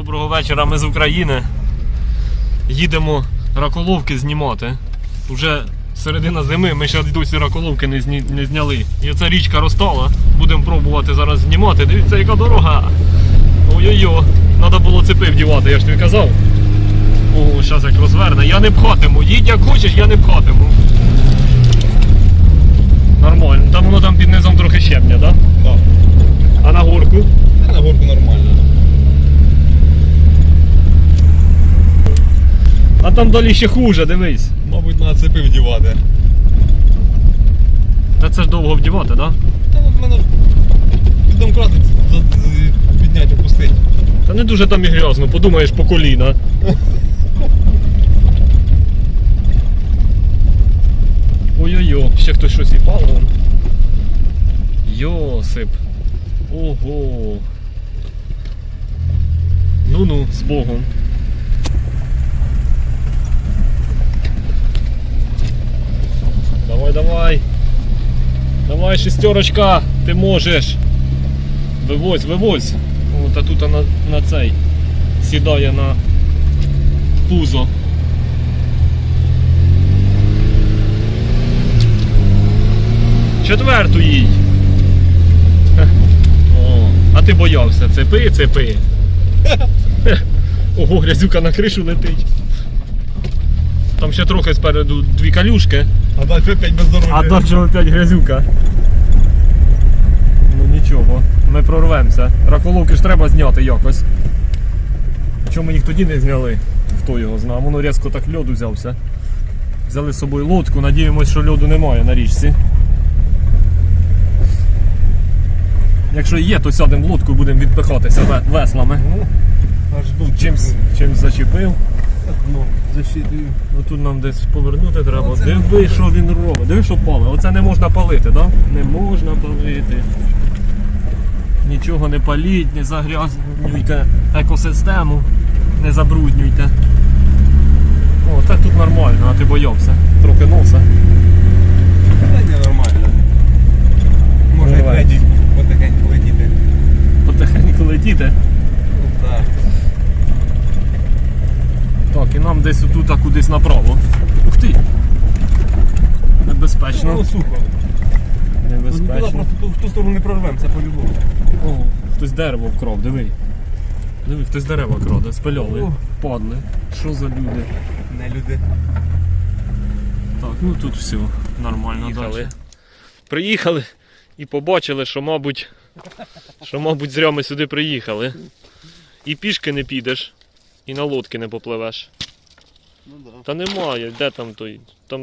Доброго вечора, ми з України. Їдемо раколовки знімати. Уже середина зими, ми ще досі раколовки не, зні... не зняли. І оця річка розтала. Будемо пробувати зараз знімати. Дивіться, яка дорога. Ой-ой-ой, треба було цепи вдівати, я ж тобі казав. О, зараз як розверне. Я не пхатиму. Їдь як хочеш, я не пхатиму. Нормально. Там воно там під низом трохи щебня, так? Да? Так. А на горку? Та на горку нормально. А там далі ще хуже, дивись. Мабуть, на цепи вдівати. Та це ж довго вдівати, так? Да? Та в мене піддомкрати підняти, опустити. Та не дуже там і грязно, подумаєш по коліна. Ой-ой-ой, ще хтось щось і вон. Йосип. Ого. Ну-ну, з Богом. Давай, давай. Давай, шестерочка, ти можеш. Вивозь, вивозь. О, та тут на, на цей сідає на пузо. Четверту їй. О, а ти боявся. Цепи, цепи. Ого, грязюка на кришу летить. Там ще трохи спереду дві калюшки. А далі опять бездорожжя. А далі опять грязюка. Ну нічого, ми прорвемося. Раколовки ж треба зняти якось. Чому їх тоді не зняли? Хто його знає? Воно різко так льоду взявся. Взяли з собою лодку, надіємось, що льоду немає на річці. Якщо є, то сядемо в лодку і будемо відпихатися веслами. Ну, аж тут Чимсь, чимсь зачепив. Ну, защитую. Ну тут нам десь повернути треба. Оце Диви, що він робить. Диви, що пале. Оце не можна палити. Да? Не можна палити. Нічого не паліть, не загрязнюйте екосистему, не забруднюйте. О, так тут нормально, а ти боявся. Трохи носа. Та ні, нормально. Може Давай. опять потихеньку летіти. Потихеньку летіти. Ну, так. Так, і нам десь отут, а кудись направо. Ух ти! Небезпечно. Ну, сухо. Ну, туди Небезпечно. просто ту- в ту сторону не прорвемося по-любому. О, хтось дерево вкрав, диви. Диви, хтось дерева краде, спиляли, О. падли. Що за люди? Не люди. Так, ну тут все нормально Приїхали. далі. Приїхали і побачили, що, мабуть, що, мабуть, зря ми сюди приїхали. І пішки не підеш, і на лодки не попливеш. Ну да. Та немає, де там той? Там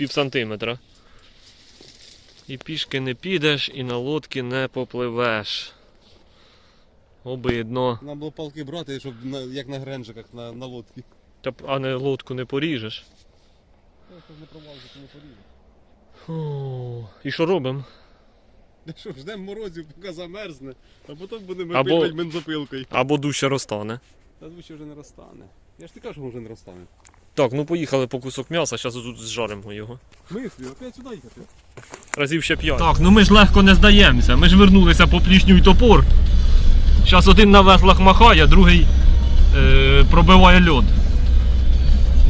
пів сантиметра. І пішки не підеш, і на лодки не попливеш. Обидно. Нам було палки брати, щоб на, як на гренжиках на, на лодці. Та, а не лодку не поріжеш. Щоб не промазати, не. О, і що робимо? Та що, ждемо морозів, поки замерзне, а потім будемо Або- пилять бензопилкою. Або дужче розтане. Та звичайно вже не розтане. Я ж ти кажу, що вже не розтане. Так, ну поїхали по кусок м'яса, зараз тут зжаримо його. Мислі, опять сюди їхати. Разів ще п'ять. Так, ну ми ж легко не здаємося. Ми ж вернулися по плішню й топор. Зараз один на веслах махає, другий е, пробиває льод.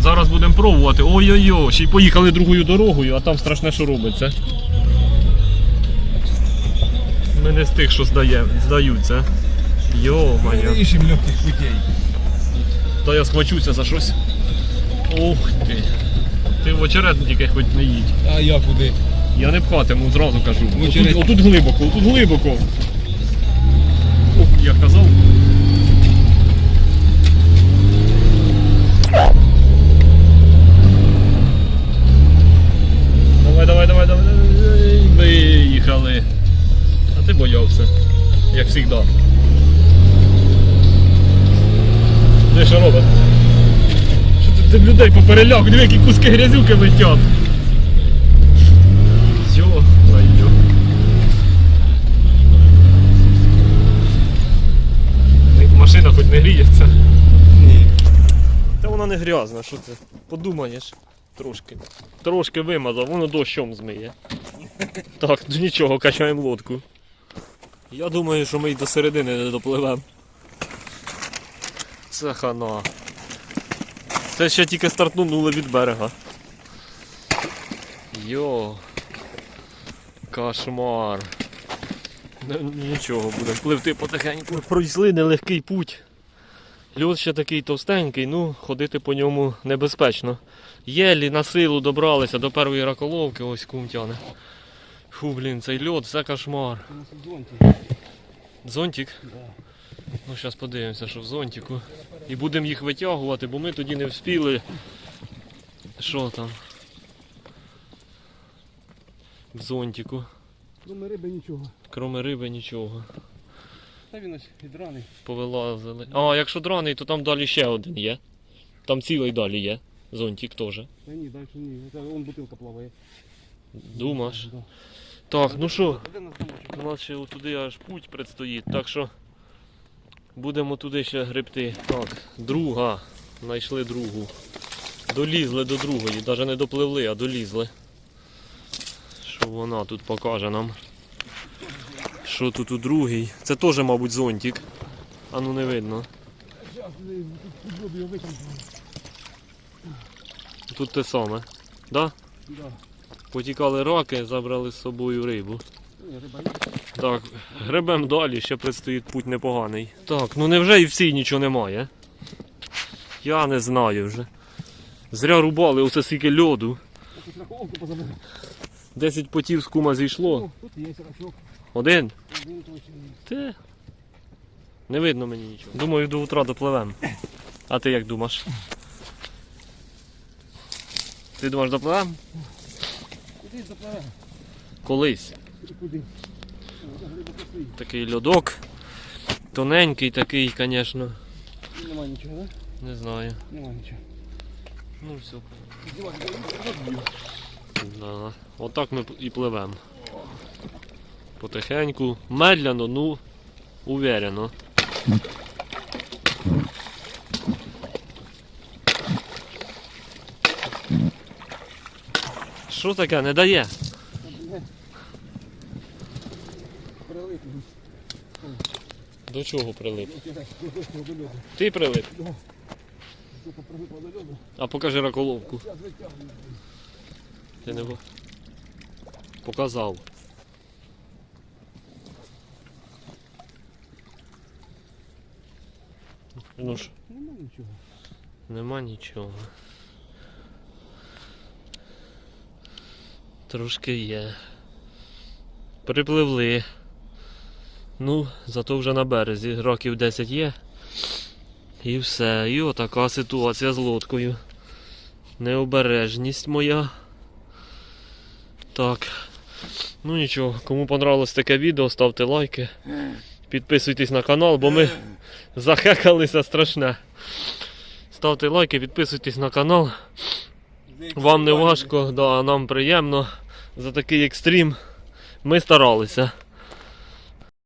Зараз будемо пробувати. Ой-ой-ой, ще й поїхали другою дорогою, а там страшне, що робиться. Ми не з тих, що здає, здаються. Йо-моє. Ищем легких путей. Та я схвачуся за щось. Ух ти. Ти в очерет тільки хоч не їдь. А я куди? Я не пхатиму, зразу кажу. Ну, Отут, отут глибоко, отут глибоко. Ох, я казав. Давай, давай, давай, давай. давай. Виїхали. А ти боявся, як завжди. Де що робить? Б людей попереляк, диви, які куски грязюки летять. Йо, майо. Машина хоч не гріється. Ні. Та вона не грязна, що ти? Подумаєш. Трошки. Трошки вимазав, воно дощом змиє. Так, ну нічого, качаємо лодку. Я думаю, що ми й до середини не допливемо. Це хана. Це ще тільки стартнули від берега. Йо. Кошмар. Нічого, будемо пливти потихеньку. Пройшли нелегкий путь. Льод ще такий товстенький, ну, ходити по ньому небезпечно. Єлі на силу добралися до першої раколовки, ось кум тяне. Фу, блін, цей льод, це кошмар. Зонтик? Ну, зараз подивимося, що в зонтику. І будемо їх витягувати, бо ми тоді не вспіли. Що там? В зонтику. Кроме риби нічого. Кроме риби нічого. Та він ось відраний. Повилазили. А, якщо драний, то там далі ще один є. Там цілий далі є. Зонтик теж. Та ні, далі ні. Це вон бутилка плаває. Думаєш? Да. Так, ну що, у нас ще туди аж путь предстоїть, так що будемо туди ще гребти. Так, друга. Знайшли другу. Долізли до другої, навіть не допливли, а долізли. Що вона тут покаже нам? Що тут у другій? Це теж, мабуть, зонтик. А ну не видно. Тут те саме. Да? Да. Потікали раки, забрали з собою рибу. Риба є. Так, гребем далі, ще предстоїть путь непоганий. Так, ну невже і всій нічого немає? Я не знаю вже. Зря рубали оце скільки льоду. Я тут рахунку позабирав. 10 потів з кума зійшло. Тут є рачок. Один? Те. Не видно мені нічого. Думаю, до утра допливем. А ти як думаєш? Ти думаєш допливем? Куди запливе? Колись. Куди? Такий льодок. Тоненький такий, звісно. Нема нічого, да? Не знаю. Нема нічого. Ну все. Да. Отак ми і пливемо. Потихеньку, медляно, ну уверено. Що таке? Не дає? Прилип. До чого прилип? Ти прилип? А покажи раколовку. Ти не показав. Ну ж, Нема нічого. нема нічого. Трошки є. Припливли. Ну, зато вже на березі. Років 10 є. І все. І отака ситуація з лодкою. Необережність моя. Так. Ну нічого, кому понравилось таке відео, ставте лайки. Підписуйтесь на канал, бо ми захекалися страшне. Ставте лайки, підписуйтесь на канал. Вам не важко, да, нам приємно за такий екстрім. Ми старалися.